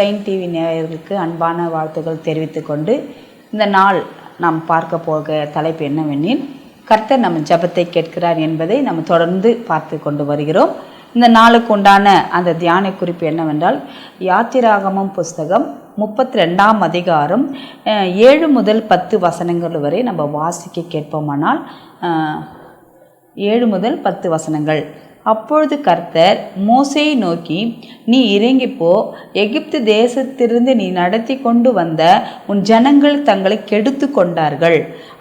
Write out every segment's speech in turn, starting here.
Sign TV நேயர்களுக்கு அன்பான வாழ்த்துக்கள் தெரிவித்துக்கொண்டு இந்த நாள் நாம் பார்க்க போக தலைப்பு என்னவெனில் கர்த்தர் நம்ம ஜெபத்தை கேட்கிறார் என்பதை நம்ம தொடர்ந்து பார்த்து கொண்டு வருகிறோம். இந்த நாளுக்கு உண்டான அந்த தியான குறிப்பு என்னவென்றால் யாத்திராகமம் புஸ்தகம் முப்பத்தி ரெண்டாம் அதிகாரம் ஏழு முதல் பத்து வசனங்கள் வரை நம்ம வாசிக்க கேட்போமானால் ஏழு முதல் பத்து வசனங்கள் அப்பொழுது கர்த்தர் மோசையை நோக்கி நீ இறங்கிப்போ எகிப்து தேசத்திலிருந்து நீ நடத்தி கொண்டு வந்த உன் ஜனங்கள் தங்களை கெடுத்து கொண்டார்கள்.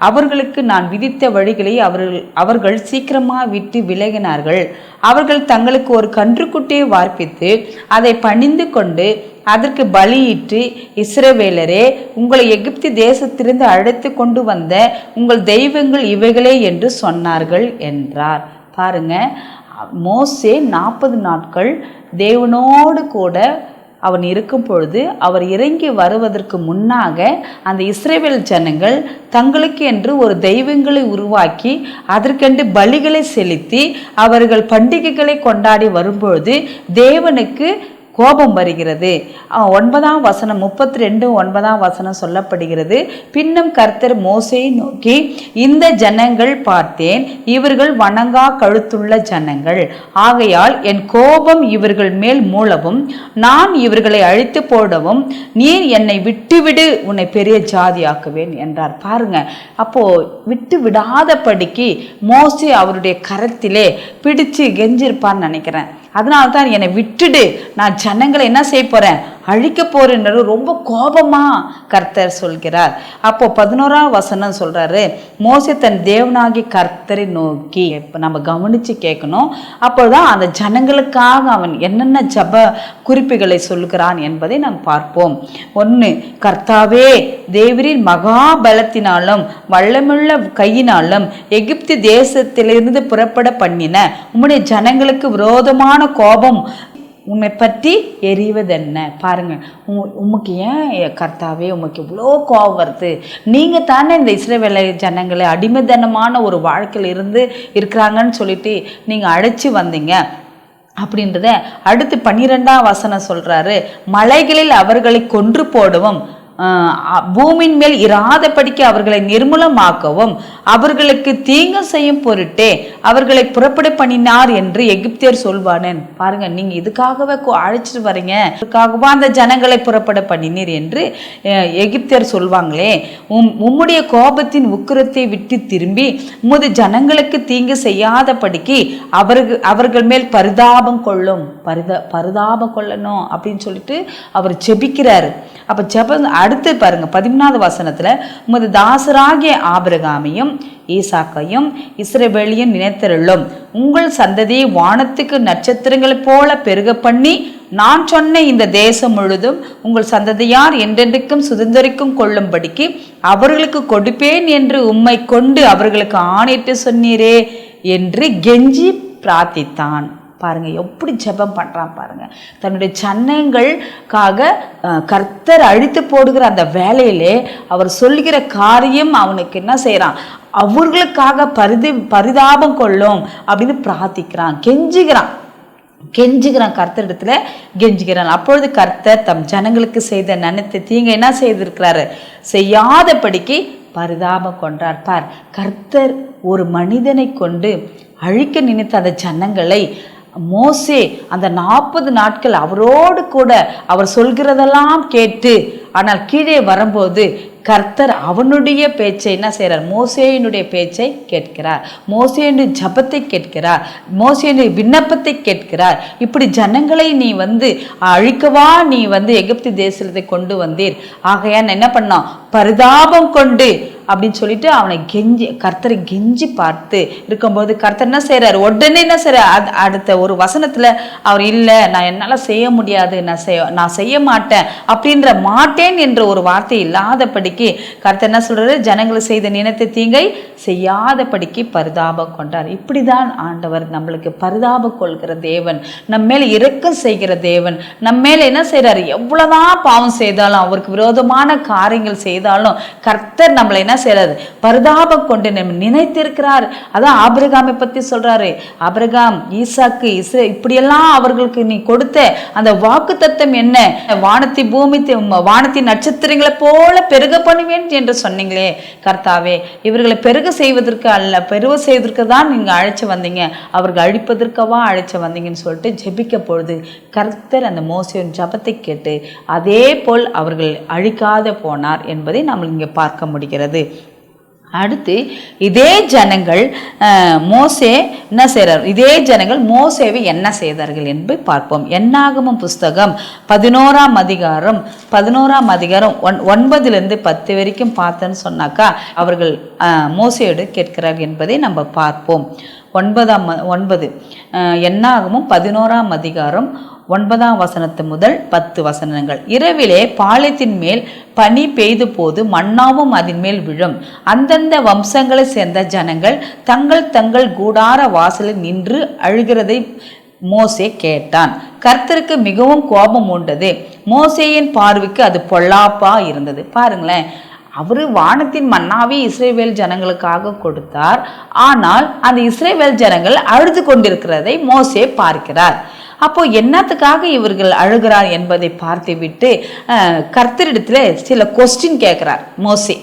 அவர்களுக்கு நான் விதித்த வழிகளை அவர்கள் அவர்கள் சீக்கிரமாக விட்டு விலகினார்கள். அவர்கள் தங்களுக்கு ஒரு கன்றுக்குட்டியை வார்ப்பித்து அதை பணிந்து கொண்டு அதற்கு பலியிட்டு இஸ்ரவேலரே உங்களை எகிப்து தேசத்திலிருந்து அழைத்து கொண்டு வந்த உங்கள் தெய்வங்கள் இவைகளே என்று சொன்னார்கள் என்றார். பாருங்க மோசே நாற்பது நாட்கள் தேவனோடு கூட அவன் இருக்கும் பொழுது அவர் இறங்கி வருவதற்கு முன்னாக அந்த இஸ்ரேவேல் ஜனங்கள் தங்களுக்கு என்று ஒரு தெய்வங்களை உருவாக்கி அதற்கென்று பலிகளை செலுத்தி அவர்கள் பண்டிகைகளை கொண்டாடி வரும்பொழுது தேவனுக்கு கோபம் வருகிறது. ஒன்பதாம் வசனம் முப்பத்தி ரெண்டு ஒன்பதாம் வசனம் சொல்லப்படுகிறது. பின்னும் கர்த்தர் மோசையை நோக்கி இந்த ஜனங்கள் பார்த்தேன் இவர்கள் வணங்கா கழுத்துள்ள ஜனங்கள். ஆகையால் என் கோபம் இவர்கள் மேல் மூலவும் நான் இவர்களை அழித்து போடவும் நீர் என்னை விட்டுவிடு உன்னை பெரிய ஜாதியாக்குவேன் என்றார். பாருங்க அப்போ விட்டு விடாதபடிக்கு மோசி அவருடைய கரத்திலே பிடிச்சு கெஞ்சிருப்பான்னு நினைக்கிறேன். அதனால தான் என்னை விட்டுடு. நான் ஜனங்களை என்ன செய்ய போகிறேன் அழிக்க போறேன்னு ரொம்ப கோபமா கர்த்தர் சொல்கிறார். அப்போ பதினோராம் வசனம் சொல்றாரு மோசே தன் தேவனாகி கர்த்தரை நோக்கி இப்போ நம்ம கவனிச்சு கேட்கணும். அப்போதான் அந்த ஜனங்களுக்காக அவன் என்னென்ன ஜப குறிப்புகளை சொல்கிறான் என்பதை நாம் பார்ப்போம். ஒன்று கர்த்தாவே தேவரின் மகாபலத்தினாலும் வல்லமுள்ள கையினாலும் எகிப்து தேசத்திலிருந்து புறப்பட பண்ணின உம்முடைய ஜனங்களுக்கு விரோதமான கோபம் உண்மை பற்றி எரிவதென்ன? பாருங்கள் உம்- உமக்கு ஏன் கர்த்தாவே உமக்கு இவ்வளோ கோபம் வருது? நீங்கள் தானே இந்த இஸ்ரவேல ஜனங்களை அடிமைதனமான ஒரு வாழ்க்கையில் இருந்து இருக்கிறாங்கன்னு சொல்லிட்டு நீங்கள் அழைச்சி வந்தீங்க. அப்படின்றத அடுத்து பன்னிரெண்டாம் வசனம் சொல்கிறாரு மலைகளில் அவர்களை கொன்று போடவும். பூமியின் மேல் இராதபடிக்கு அவர்களை நிர்மூலமாக்கவும் அவர்களுக்கு தீங்கு செய்யும் பொருட்டே அவர்களை புறப்பட பண்ணினார் என்று எகிப்தியர் சொல்வானேன் பாருங்க நீங்க இதுக்காகவே அழைச்சிட்டு வரீங்க. இதுக்காகவா அந்த ஜனங்களை புறப்பட பண்ணினீர் என்று அஹ், எகிப்தியர் சொல்வாங்களே. உம் உம்முடைய கோபத்தின் உக்கிரத்தை விட்டு திரும்பி உமது ஜனங்களுக்கு தீங்கு செய்யாதபடிக்கு அவர்கள் அவர்கள் மேல் பரிதாபம் கொள்ளும். பரித பரிதாபம் கொள்ளணும் அப்படின்னு சொல்லிட்டு அவர் ஜெபிக்கிறார். அப்ப ஜெபம் அடுத்து பாருங்க பதிமூணாவது வசனத்துல உமது தாசராகிய ஆபிரகாமையும் ஈசாக்கையும் இஸ்ரவேலியும் நினைத்தருளும். உங்கள் சந்ததியை வானத்துக்கு நட்சத்திரங்களைப் போல பெருக பண்ணி நான் சொன்ன இந்த தேசம் முழுதும் உங்கள் சந்ததியார் என்றென்றைக்கும் சுதந்திரிக்கும் கொள்ளும்படிக்கு அவர்களுக்கு கொடுப்பேன் என்று உம்மை கொண்டு அவர்களுக்கு ஆணையிட்டு சொன்னீரே என்று கெஞ்சி பிரார்த்தித்தான். பாருங்க எப்படி ஜெபம் பண்றான் பாருங்க. தன்னுடைய சன்னங்களுக்காக கர்த்தர் அழித்து போடுகிற அந்த வேலையிலே அவர் சொல்லுகிற காரியம் அவனுக்கு என்ன செய்கிறான் அவர்களுக்காக பரிதி பரிதாபம் கொள்ளும் அப்படின்னு பிரார்த்திக்கிறான் கெஞ்சுகிறான். கெஞ்சுகிறான் கர்த்தரிடத்துல கெஞ்சுகிறான். அப்பொழுது கர்த்தர் தம் ஜனங்களுக்கு செய்த நனத்தை தீங்க என்ன செய்திருக்கிறாரு? செய்யாதபடிக்கு பரிதாபம் கொன்றார். பார் கர்த்தர் ஒரு மனிதனை கொண்டு அழிக்க நினைத்த அந்த ஜனங்களை மோசே அந்த நாற்பது நாட்கள் அவரோடு கூட அவர் சொல்கிறதெல்லாம் கேட்டு ஆனால் கீழே வரும்போது கர்த்தர் அவனுடைய பேச்சை என்ன செய்கிறார்? மோசேயினுடைய பேச்சை கேட்கிறார். மோசேயினுடைய ஜபத்தை கேட்கிறார். மோசேயினுடைய விண்ணப்பத்தை கேட்கிறார். இப்படி ஜனங்களை நீ வந்து அழிக்கவா? நீ வந்து எகிப்து தேசத்தை கொண்டு வந்தீர். ஆகையான் என்ன பண்ணான் பரிதாபம் கொண்டு அப்படின்னு சொல்லிட்டு அவனை கெஞ்சி கர்த்தரை கெஞ்சி பார்த்து இருக்கும்போது கர்த்தர் என்ன செய்கிறாரு உடனே என்ன செய்கிறார் அது அடுத்த ஒரு வசனத்தில் அவர் இல்லை நான் என்னால் செய்ய முடியாது. நான் செய்ய நான் செய்ய மாட்டேன். அப்படின்ற மாட்டேன் என்ற ஒரு வார்த்தை இல்லாதபடிக்கு கர்த்தர் என்ன சொல்கிறாரு ஜனங்களை செய்த நினைத்த தீங்கை செய்யாதபடிக்கு பரிதாபம் கொண்டார். இப்படி தான் ஆண்டவர் நம்மளுக்கு பரிதாபம் கொள்கிற தேவன் நம்ம மேலே இறக்கம் செய்கிற தேவன் நம்ம மேலே என்ன செய்றாரு? எவ்வளோதான் பாவம் செய்தாலும் அவருக்கு விரோதமான காரியங்கள் செய்தாலும் கர்த்தர் நம்மளை என்ன செய்யறது பரிதாபம் கொண்டு நம்ம நினைத்திருக்கிறார். அதான் ஆபிரகாமை பத்தி சொல்றாரு. ஆபிரகாம் ஈசாக்கு இஸ்ரே இப்படியெல்லாம் அவர்களுக்கு நீ கொடுத்த அந்த வாக்கு தத்தம் என்ன? வானத்தி பூமி வானத்தி நட்சத்திரங்களை போல பெருக பண்ணுவேன் என்று சொன்னீங்களே கர்த்தாவே. இவர்களை பெருக செய்வதற்கு அல்ல பெருக செய்வதற்கு தான் நீங்க அழைச்சு வந்தீங்க. அவர்கள் அழிப்பதற்கவா அழைச்சு வந்தீங்கன்னு சொல்லிட்டு ஜெபிக்க பொழுது கர்த்தர் அந்த மோசையின் ஜபத்தை கேட்டு அதே போல் அவர்கள் அழிக்காத போனார் என்பதை நாம் இங்கே பார்க்க முடிகிறது. அடுத்து இதே ஜனங்கள் மோசே என்ன செய்கிறார் இதே ஜனங்கள் மோசேவை என்ன செய்தார்கள் என்று பார்ப்போம். என்னாகமும் புஸ்தகம் பதினோராம் அதிகாரம் பதினோராம் அதிகாரம் ஒன் ஒன்பதுலேருந்து பத்து வரைக்கும் பார்த்தேன்னு சொன்னாக்கா அவர்கள் மோசையோடு கேட்கிறார் என்பதை நம்ம பார்ப்போம். ஒன்பதாம் ஒன்பது. அஹ், என்னாகமும் பதினோராம் அதிகாரம் ஒன்பதாம் வசனத்து முதல் பத்து வசனங்கள். இரவிலே பாலத்தின் மேல் பனி பெய்த போது மண்ணாவும் அதன் மேல் விழும். அந்தந்த வம்சங்களை சேர்ந்த ஜனங்கள் தங்கள் தங்கள் கூடார வாசலில் நின்று அழுகிறதை மோசே கேட்டான். கர்த்தருக்கு மிகவும் கோபம் உண்டது. மோசேயின் பார்வைக்கு அது பொல்லாப்பா இருந்தது. பாருங்களேன் அவரு வானத்தின் மன்னாவே இஸ்ரேவேல் ஜனங்களுக்காக கொடுத்தார். ஆனால் அந்த இஸ்ரேவேல் ஜனங்கள் அழுது கொண்டிருக்கிறதை மோசே பார்க்கிறார். அப்போ என்னத்துக்காக இவர்கள் அழுகிறார் என்பதை பார்த்துவிட்டு கர்த்தரிடத்தில் சில கொஸ்டின் கேட்குறார் மோசே.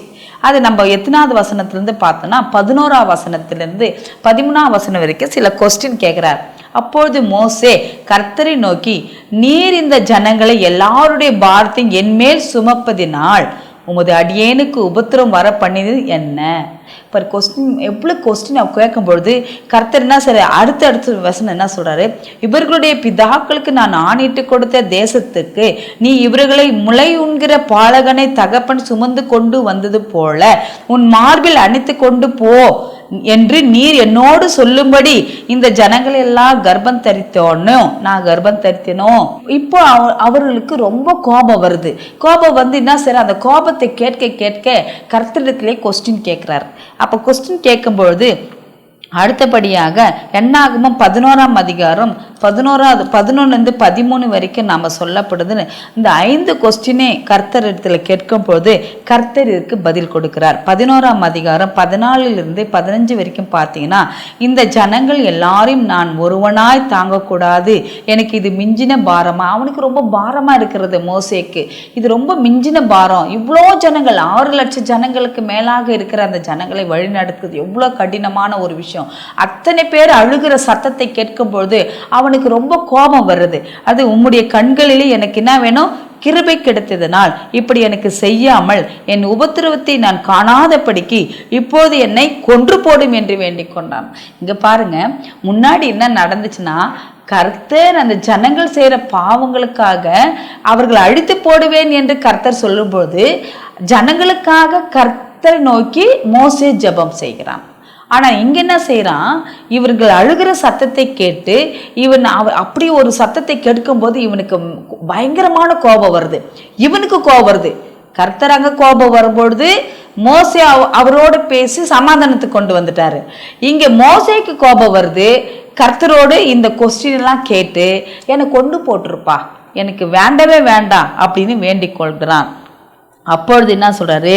அது நம்ம எத்தனாவது வசனத்திலேருந்து பார்த்தோன்னா பதினோரா வசனத்திலிருந்து பதிமூணாம் வசனம் வரைக்கும் சில கொஸ்டின் கேட்குறார். அப்பொழுது மோசே கர்த்தரை நோக்கி நீர் இந்த ஜனங்களை எல்லாருடைய பாரத்தையும் என்மேல் சுமப்பதினால் உமது அடியேனுக்கு உபத்திரம் வர பண்ணினது என்ன? இப்போ கொஸ்டின் எவ்வளோ கொஸ்டின் அவ கேட்கும் பொழுது கர்த்தர் என்ன சரி அடுத்த அடுத்த வசனம் என்ன சொல்கிறாரு இவர்களுடைய பிதாக்களுக்கு நான் ஆணிட்டு கொடுத்த தேசத்துக்கு நீ இவர்களை முளை உண்கிற பாலகனை தகப்பன் சுமந்து கொண்டு வந்தது போல உன் மார்பில் அணைத்து கொண்டு போ என்று நீர் என்னோடு சொல்லும்படி இந்த ஜனங்கள் எல்லாம் கர்ப்பம் தரித்தோன்னு நான் கர்ப்பம் தரித்தனோ? இப்போ அவ- அவர்களுக்கு ரொம்ப கோபம் வருது. கோபம் வந்து என்ன சரி அந்த கோபத்தை கேட்க கேட்க கர்த்தரிடத்திலே கொஸ்டின் கேட்கிறார். அப்போ கொஸ்டின் கேட்கும்பொழுது அடுத்தபடியாக என்னாகமும் பதினோராம் அதிகாரம் பதினோராவது பதினொன்றுலேருந்து பதிமூணு வரைக்கும் நாம் சொல்லப்படுதுன்னு இந்த ஐந்து கொஸ்டினே கர்த்தர் இடத்துல கேட்கும் பொழுது கர்த்தர் இதுக்கு பதில் கொடுக்கிறார். பதினோராம் அதிகாரம் பதினாலிலிருந்து பதினஞ்சு வரைக்கும் பார்த்தீங்கன்னா இந்த ஜனங்கள் எல்லாரையும் நான் ஒருவனாய் தாங்கக்கூடாது. எனக்கு இது மிஞ்சின பாரமாக அவனுக்கு ரொம்ப பாரமாக இருக்கிறது மோசேக்கு. இது ரொம்ப மிஞ்சின பாரம். இவ்வளோ ஜனங்கள் ஆறு லட்சம் ஜனங்களுக்கு மேலாக இருக்கிற அந்த ஜனங்களை வழிநடத்துறது எவ்வளோ கடினமான ஒரு விஷயம். அத்தனை பேர் அழுகிற சத்தத்தை கேட்கும் பொழுது அவனுக்கு ரொம்ப கோபம் வருது. அது உம்முடைய கண்களிலே எனக்கு என்ன வேணும்? கிருபை கிடைத்ததனால் இப்படி எனக்கு செய்யாமல் என் உபத்திரவத்தை நான் காணாதபடிக்கு இப்போது என்னை கொன்று போடும் என்று வேண்டிக் கொண்டான். இங்க பாருங்க முன்னாடி என்ன நடந்துச்சுன்னா கர்த்தர் அந்த ஜனங்கள் செய்கிற பாவங்களுக்காக அவர்களை அழித்து போடுவேன் என்று கர்த்தர் சொல்லும்போது ஜனங்களுக்காக கர்த்தரை நோக்கி மோசே ஜெபம் செய்கிறான். ஆனால் இங்கே என்ன செய்கிறான் இவர்கள் அழுகிற சத்தத்தை கேட்டு இவன் அவ அப்படி ஒரு சத்தத்தை கேட்கும்போது இவனுக்கு பயங்கரமான கோபம் வருது. இவனுக்கு கோபம் வருது. கர்த்தர் கோபம் வரும்பொழுது மோசே அவ- அவரோடு பேசி சமாதானத்துக்கு கொண்டு வந்துட்டாரு. இங்கே மோசைக்கு கோபம் வருது. கர்த்தரோடு இந்த கொஸ்டின் எல்லாம் கேட்டு என்னை கொண்டு போட்டிருப்பா. எனக்கு வேண்டவே வேண்டாம் அப்படின்னு வேண்டிக் கொள்கிறான். அப்பொழுது என்ன சொல்கிறாரு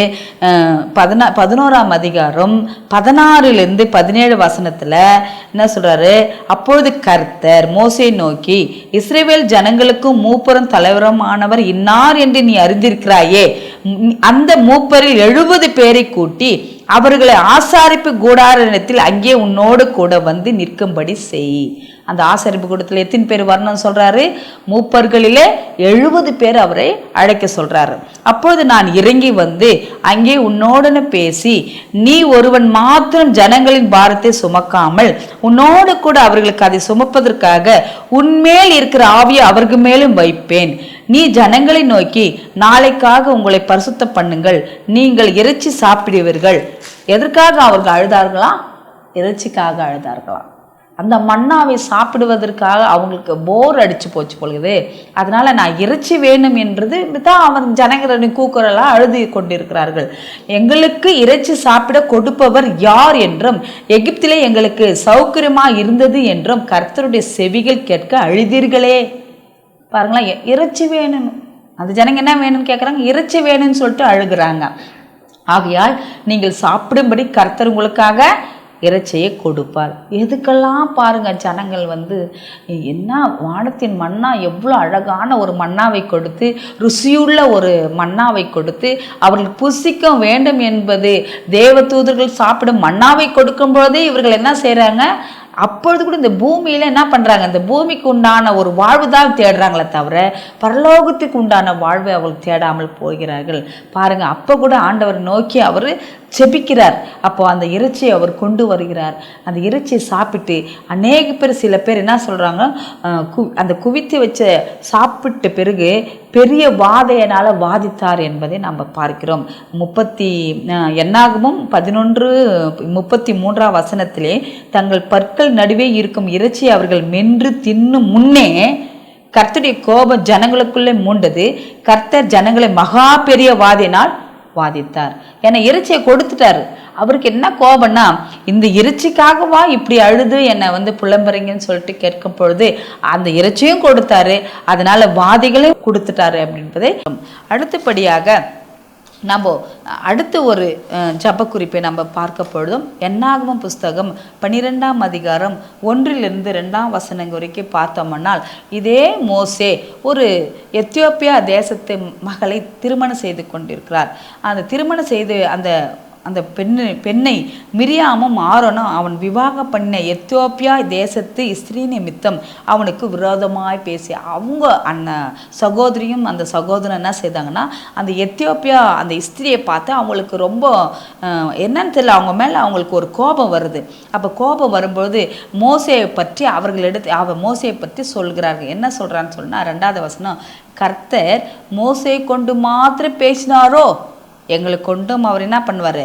பதினா பதினோராம் அதிகாரம் பதினாறுலேருந்து பதினேழு வசனத்தில் என்ன சொல்கிறாரு அப்பொழுது கர்த்தர் மோசையை நோக்கி இஸ்ரேவேல் ஜனங்களுக்கும் மூப்பரும் தலைவருமானவர் இன்னார் என்று நீ அறிந்திருக்கிறாயே? அந்த மூப்பரில் எழுபது பேரை கூட்டி அவர்களை ஆசாரிப்பு கூடாரத்தில் அங்கே உன்னோடு கூட வந்து நிற்கும்படி செய். அந்த ஆசாரிப்பு கூடத்தில் எத்தனை பேர் வரணும்னு சொல்கிறாரு மூப்பர்களிலே எழுபது பேர் அவரை அழைக்க சொல்கிறாரு அப்பொழுது நான் இறங்கி வந்து அங்கே உன்னோடனு பேசி நீ ஒருவன் மாத்திரம் ஜனங்களின் பாரத்தை சுமக்காமல் உன்னோடு கூட அவர்களுக்கு அதை சுமப்பதற்காக உன்மேல் இருக்கிற ஆவியை அவர்கள் மேலும் வைப்பேன். நீ ஜனங்களை நோக்கி நாளைக்காக உங்களை பரிசுத்த பண்ணுங்கள். நீங்கள் இறைச்சி சாப்பிடுவீர்கள். எதற்காக அவர்கள் அழுதார்களா? இறைச்சிக்காக அழுதார்களாம் அந்த மண்ணாவை சாப்பிடுவதற்காக அவங்களுக்கு போர் அடித்து போச்சு பொழுது அதனால் நான் இறைச்சி வேணும் என்றது தான் அவன் ஜனங்களின் கூக்குரலாக அழுது கொண்டிருக்கிறார்கள். எங்களுக்கு இறைச்சி சாப்பிட கொடுப்பவர் யார் என்றும் எகிப்திலே எங்களுக்கு சௌகரியமாக இருந்தது என்றும் கர்த்தருடைய செவிகள் கேட்க அழுதீர்களே. பாருங்களேன் இறைச்சி வேணும் அந்த ஜனங்க என்ன வேணும்னு கேட்குறாங்க இறைச்சி வேணும்னு சொல்லிட்டு அழுகிறாங்க. ஆகையால் நீங்கள் சாப்பிடும்படி கர்த்தர் உங்களுக்காக இறைச்சியை கொடுப்பார். எதுக்கெல்லாம் பாருங்க ஜனங்கள் வந்து என்ன வானத்தின் மன்னா? எவ்வளோ அழகான ஒரு மன்னாவை கொடுத்து ருசியுள்ள ஒரு மன்னாவை கொடுத்து அவர்கள் புசிக்க வேண்டும் என்பது தேவ தூதர்கள் சாப்பிடும் மன்னாவை கொடுக்கும் பொழுதே இவர்கள் என்ன செய்கிறாங்க அப்பொழுது கூட இந்த பூமியில என்ன பண்றாங்க? இந்த பூமிக்கு உண்டான ஒரு வாழ்வு தான் தேடுறாங்களே தவிர பரலோகத்துக்கு உண்டான வாழ்வை அவர்கள் தேடாமல் போகிறார்கள். பாருங்க அப்போ கூட ஆண்டவர் நோக்கி அவர் செபிக்கிறார். அப்போ அந்த இறைச்சியை அவர் கொண்டு வருகிறார். அந்த இறைச்சியை சாப்பிட்டு அநேக பேர் சில பேர் என்ன சொல்கிறாங்க கு- அந்த குவித்து வச்ச சாப்பிட்ட பிறகு பெரிய வாதையனால் வாதித்தார் என்பதை நம்ம பார்க்கிறோம். முப்பத்தி என்னாகமும் பதினொன்று முப்பத்தி மூன்றாம் வசனத்திலே தங்கள் பற்கள் நடுவே இருக்கும் இறைச்சியை அவர்கள் மென்று தின்னும் முன்னே கர்த்தருடைய கோபம் ஜனங்களுக்குள்ளே மூண்டது. கர்த்தர் ஜனங்களை மகா பெரிய வாதினால் வாதித்தார். ஏன்னா இறைச்சியை கொடுத்துட்டாரு. அவருக்கு என்ன கோபம்னா இந்த இறைச்சிக்காகவா இப்படி அழுது என்னை வந்து புலம்புறீங்கன்னு சொல்லிட்டு கேட்கும் பொழுது அந்த இறைச்சியும் கொடுத்தாரு. அதனால வாதிகளையும் கொடுத்துட்டாரு அப்படின்றதை. அடுத்தபடியாக நம்ம அடுத்த ஒரு ஜபக்குறிப்பை குறிப்பை நம்ம பார்க்க பொழுதும் என்னாகமம் புஸ்தகம் பன்னிரெண்டாம் அதிகாரம் ஒன்றிலிருந்து ரெண்டாம் வசனங்க வரைக்கும் பார்த்தோம்னால் இதே மோசே ஒரு எத்தியோப்பியா தேசத்து மகளை திருமணம் செய்து கொண்டிருக்கிறார். அந்த திருமணம் செய்து அந்த அந்த பெண்ணு பெண்ணை மிரியாமும் ஆரோனும் அவன் விவாகம் பண்ண எத்தியோப்பியா தேசத்து ஸ்திரீ நிமித்தம் அவனுக்கு விரோதமாய் பேசி அவங்க அந்த சகோதரியும் அந்த சகோதரன் என்ன செய்தாங்கன்னா அந்த எத்தியோப்பியா அந்த ஸ்திரியை பார்த்து அவங்களுக்கு ரொம்ப என்னன்னு தெரியல அவங்க மேலே அவங்களுக்கு ஒரு கோபம் வருது. அப்போ கோபம் வரும்போது மோசையை பற்றி அவர்களிடத்து அவ மோசையை பற்றி சொல்கிறார்கள். என்ன சொல்கிறான்னு சொன்னால் ரெண்டாவது வசனம் கர்த்தர் மோசையை கொண்டு மாத்திரம் பேசினாரோ? எங்களை கொண்டும் அவர் என்ன பண்ணுவார்?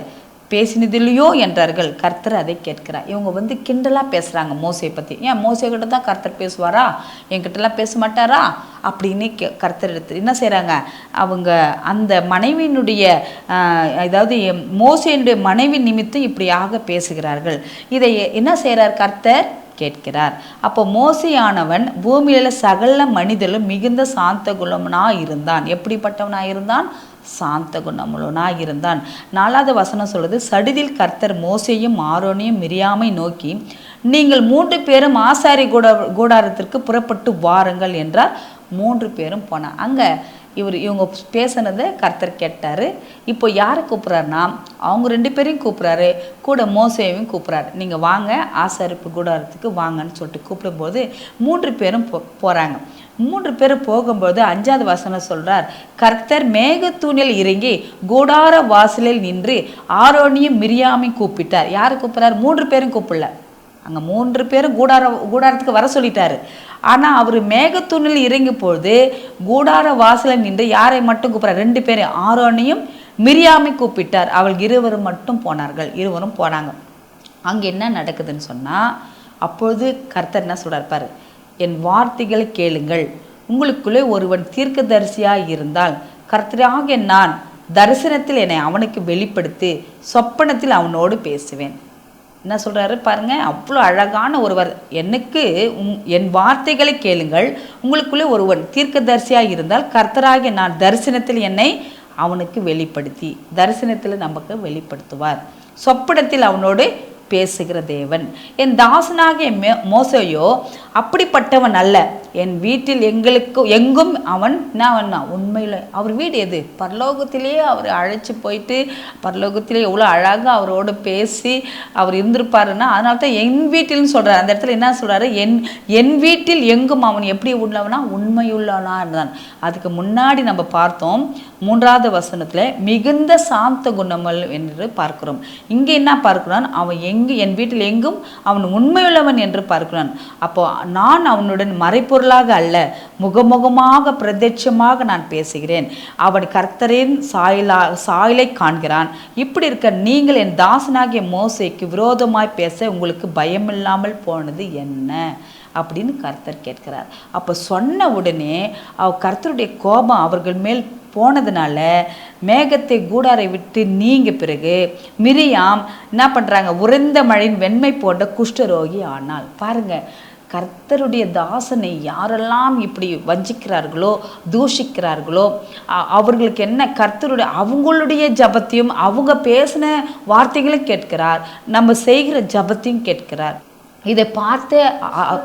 பேசினதில்லையோ என்றார்கள். கர்த்தர் அதை கேட்கிறார். இவங்க வந்து கிண்டலாக பேசுகிறாங்க மோசையை பற்றி ஏன் மோசை கிட்ட தான் கர்த்தர் பேசுவாரா? என்கிட்டலாம் பேச மாட்டாரா? அப்படின்னு கே கர்த்தர் எடுத்து என்ன செய்கிறாங்க அவங்க அந்த மனைவியினுடைய அதாவது மோசையினுடைய மனைவி நிமித்தம் இப்படியாக பேசுகிறார்கள். இதை என்ன செய்கிறார் கர்த்தர்? கேட்கிறார். அப்போ மோசையானவன் பூமியில் சகல மனிதலும் மிகுந்த சாந்த குலமனாக இருந்தான் எப்படிப்பட்டவனாக இருந்தான் சாந்த குணமுள்ளவனா இருந்தான் நாலாவது வசனம் சொல்லுது சடிதில் கர்த்தர் மோசையும் ஆரோனையும் மிரியாமை நோக்கி நீங்கள் மூன்று பேரும் ஆசாரி கூட கூடாரத்திற்கு புறப்பட்டு வாருங்கள் என்றார். மூன்று பேரும் போனான் அங்கே இவர் இவங்க பேசுனதை கர்த்தர் கேட்டார். இப்போ யாரை கூப்பிட்றாருன்னா அவங்க ரெண்டு பேரையும் கூப்பிட்றாரு. கூட மோசையையும் கூப்பிட்றாரு. நீங்கள் வாங்க ஆசாரிப்பு கூடாரத்துக்கு வாங்கன்னு சொல்லிட்டு கூப்பிடும்போது மூன்று பேரும் போ போகிறாங்க மூன்று பேரும் போகும்போது அஞ்சாவது வசனம் சொல்கிறார் கர்த்தர் மேகத்தூணில் இறங்கி கூடார வாசலில் நின்று ஆரோனியும் மிரியாமையும் கூப்பிட்டார். யாரை கூப்பிட்றாரு? மூன்று பேரும் கூப்பிடல. அங்கே மூன்று பேரும் கூடார கூடாரத்துக்கு வர சொல்லிட்டாரு. ஆனால் அவர் மேகத்தூணில் இறங்கி பொழுது கூடார வாசலில் நின்று யாரை மட்டும் கூப்பிட்றார்? ரெண்டு பேரும் ஆரோனையும் மிரியாமை கூப்பிட்டார். அவள் இருவரும் மட்டும் போனார்கள். இருவரும் போனாங்க. அங்கே என்ன நடக்குதுன்னு சொன்னால் அப்பொழுது கர்த்தர் என்ன சொல்கிறார் பாரு என் வார்த்தைகளை கேளுங்கள். உங்களுக்குள்ளே ஒருவன் தீர்க்கதரிசியாய் இருந்தால் கர்த்தராகிய நான் தரிசனத்தில் என்னை அவனுக்கு வெளிப்படுத்தி சொப்பனத்தில் அவனோடு பேசுவேன். என்ன சொல்கிறாரு பாருங்கள் அவ்வளோ அழகான ஒருவர். எனக்கு என் வார்த்தைகளை கேளுங்கள். உங்களுக்குள்ளே ஒருவன் தீர்க்கதரிசியாக இருந்தால் கர்த்தராகிய நான் தரிசனத்தில் என்னை அவனுக்கு வெளிப்படுத்தி தரிசனத்தில் நமக்கு வெளிப்படுத்துவார். சொப்பிடத்தில் அவனோடு பேசுகிற தேவன். என் தாசனாகிய மோ மோசையோ அப்படிப்பட்டவன் அல்ல. என் வீட்டில் எங்களுக்கு எங்கும் அவன் என்ன அவன் உண்மையில் அவர் வீடு எது? பரலோகத்திலேயே அவர் அழைச்சி போயிட்டு பரலோகத்திலே எவ்வளோ அழகாக அவரோடு பேசி அவர் இருந்திருப்பாருன்னா அதனால தான் என் வீட்டில்னு சொல்கிறார் அந்த இடத்துல என்ன சொல்கிறாரு என் என் வீட்டில் எங்கும் அவன் எப்படி உள்ளவனா? உண்மையுள்ளவனா இருந்தான் அதுக்கு முன்னாடி நம்ம பார்த்தோம் மூன்றாவது வசனத்தில் மிகுந்த சாந்த குணமல் என்று பார்க்கிறோம். இங்கே என்ன பார்க்கிறான்? அவன் எங்கு என் வீட்டில் எங்கும் அவன் உண்மையுள்ளவன் என்று பார்க்கிறான். அப்போ நான் அவனுடன் மறைப்பொருளாக அல்ல முகமுகமாக பிரத்யட்சமாக நான் பேசுகிறேன். அவன் கர்த்தரின் சாயலா சாயலை காண்கிறான். இப்படி இருக்க நீங்கள் என் தாசனாகிய மோசைக்கு விரோதமாய் பேச உங்களுக்கு பயமில்லாமல் போனது என்ன? அப்படின்னு கர்த்தர் கேட்கிறார். அப்போ சொன்ன உடனே அவ கர்த்தருடைய கோபம் அவர்கள் மேல் போனதுனால மேகத்தை கூடாரை விட்டு நீங்க பிறகு மிரியாம் என்ன பண்ணுறாங்க உறைந்த மழையின் வெண்மை போன்ற குஷ்டரோகி ஆனால் பாருங்க கர்த்தருடைய தாசனை யாரெல்லாம் இப்படி வஞ்சிக்கிறார்களோ தூஷிக்கிறார்களோ அவர்களுக்கு என்ன கர்த்தருடைய அவங்களுடைய ஜபத்தையும் அவங்க பேசின வார்த்தைகளும் கேட்கிறார். நம்ம செய்கிற ஜபத்தையும் கேட்கிறார். இதை பார்த்து அ-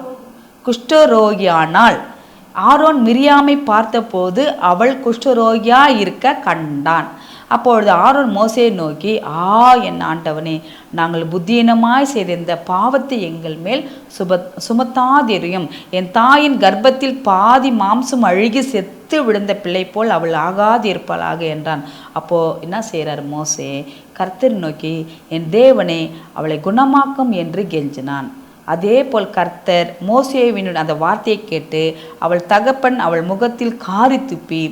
குஷ்டரோகியானால் ஆரோன் மிரியாமை பார்த்தபோது அவள் குஷ்டரோகியா இருக்க கண்டான். அப்பொழுது ஆரோன் மோசையை நோக்கி ஆ என் ஆண்டவனே நாங்கள் புத்தியினமாய் செய்த இந்த பாவத்தை எங்கள் மேல் சுப சுமத்தாதிரியும் என் தாயின் கர்ப்பத்தில் பாதி மாம்சம் அழுகி செத்து விழுந்த பிள்ளை போல் அவள் ஆகாது இருப்பாளாக என்றான். அப்போ என்ன செய்கிறார் மோசே? கர்த்தர் நோக்கி என் தேவனே அவளை குணமாக்கும் என்று கெஞ்சினான். அதே போல் கர்த்தர் மோசேவினுடைய அந்த வார்த்தையை கேட்டு அவள் தகப்பன் அவள் முகத்தில் காரி துப்பி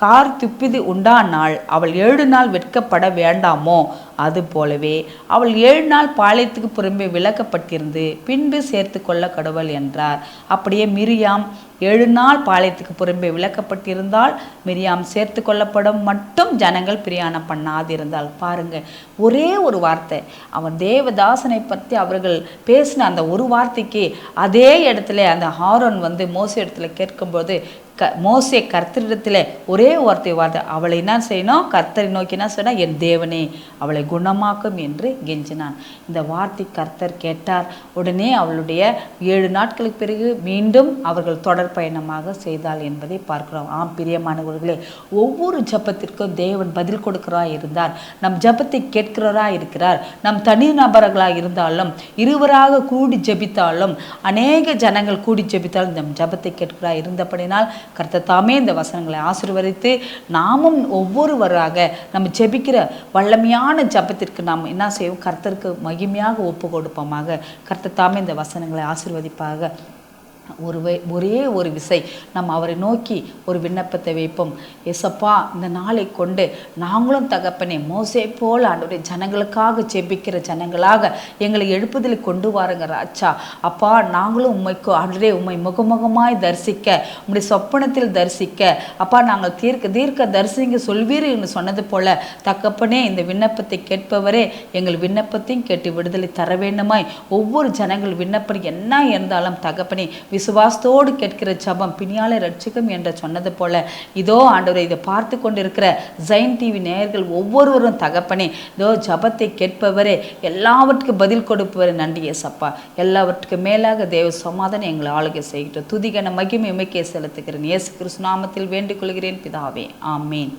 கார் துப்பிது உண்டானால் அவள் ஏழு நாள் வெட்கப்பட வேண்டாமோ? அது போலவே அவள் ஏழு நாள் பாளையத்துக்கு புறம்பே விளக்கப்பட்டிருந்து பின்பு சேர்த்து கொள்ள கடவுள் என்றார். அப்படியே மிரியாம் ஏழு நாள் பாளையத்துக்கு புறம்பே விளக்கப்பட்டிருந்தால் மிரியாம் சேர்த்து கொள்ளப்படும் மட்டும் ஜனங்கள் பிரியாணம் பண்ணாதிருந்தால். பாருங்க ஒரே ஒரு வார்த்தை. அவன் தேவதாசனை பற்றி அவர்கள் பேசின அந்த ஒரு வார்த்தைக்கு அதே இடத்துல அந்த ஹாரோன் வந்து மோச இடத்துல கேட்கும்போது க மோசே கர்த்தரிடத்தில் ஒரே வார்த்தை வார்த்தை அவளை என்ன செய்யணும் கர்த்தரை நோக்கி என்ன செய்யணும் என் தேவனே அவளை குணமாக்கும் என்று கெஞ்சினான். இந்த வார்த்தை கர்த்தர் கேட்டார். உடனே அவளுடைய ஏழு நாட்களுக்கு பிறகு மீண்டும் அவர்கள் தொடர் பயணமாக செய்தாள் என்பதை பார்க்கிறோம். ஆம் பிரியமானவர்களே ஒவ்வொரு ஜபத்திற்கும் தேவன் பதில் கொடுக்கிறா இருந்தார். நம் ஜபத்தை கேட்கிறவரா இருக்கிறார். நம் தனி நபர்களாக இருந்தாலும் இருவராக கூடி ஜெபித்தாலும் அநேக ஜனங்கள் கூடி ஜெபித்தாலும் நம் ஜபத்தை கேட்கிறா இருந்தபடினால் கர்த்த தாமே இந்த வசனங்களை ஆசிர்வதித்து நாமும் ஒவ்வொருவராக நம்ம ஜெபிக்கிற வல்லமையான ஜபத்திற்கு நாம் என்ன செய்வோம்? கர்த்தருக்கு மகிமையாக ஒப்பு கொடுப்போமாக கர்த்த தாமே இந்த வசனங்களை ஆசிர்வதிப்பாக ஒரு ஒரே ஒரு விசை. நம்ம அவரை நோக்கி ஒரு விண்ணப்பத்தை வைப்போம். எசப்பா இந்த நாளை கொண்டு நாங்களும் தகப்பனே மோசே போல் ஆண்டவரே ஜனங்களுக்காக ஜெபிக்கிற ஜனங்களாக எங்களை எழுப்புதலை கொண்டு வாருங்க ராச்சா அப்பா நாங்களும் உண்மைக்கு ஆண்டரே உம்மை முகமுகமாய் தரிசிக்க உங்களுடைய சொப்பனத்தில் தரிசிக்க. அப்பா நாங்கள் தீர்க்க தீர்க்க தரிசிங்க சொல்வீர் சொன்னது போல தகப்பனே இந்த விண்ணப்பத்தை கேட்பவரே எங்கள் விண்ணப்பத்தையும் கேட்டு விடுதலை தர வேண்டுமாய். ஒவ்வொரு ஜனங்கள் விண்ணப்பம் என்ன இருந்தாலும் தகப்பனே விசுவாசத்தோடு கேட்கிற ஜபம் பிணியாலை ரட்சிக்கும் என்று சொன்னது போல. இதோ ஆண்டவரை இதை பார்த்து கொண்டிருக்கிற ஜெயின் டிவி நேயர்கள் ஒவ்வொருவரும் தகப்பனே இதோ ஜபத்தை கேட்பவரே எல்லாவற்றுக்கும் பதில் கொடுப்பவரே நன்றி ஏசப்பா எல்லாவற்றுக்கும் மேலாக தேவ சமாதானம் எங்களை ஆளுகை செய்கிட்டோம் துதிகன மகிமை உமைக்கே செலுத்துகிறேன். இயேசு கிறிஸ்து நாமத்தில் வேண்டிக் கொள்கிறேன். பிதாவே ஆமேன்.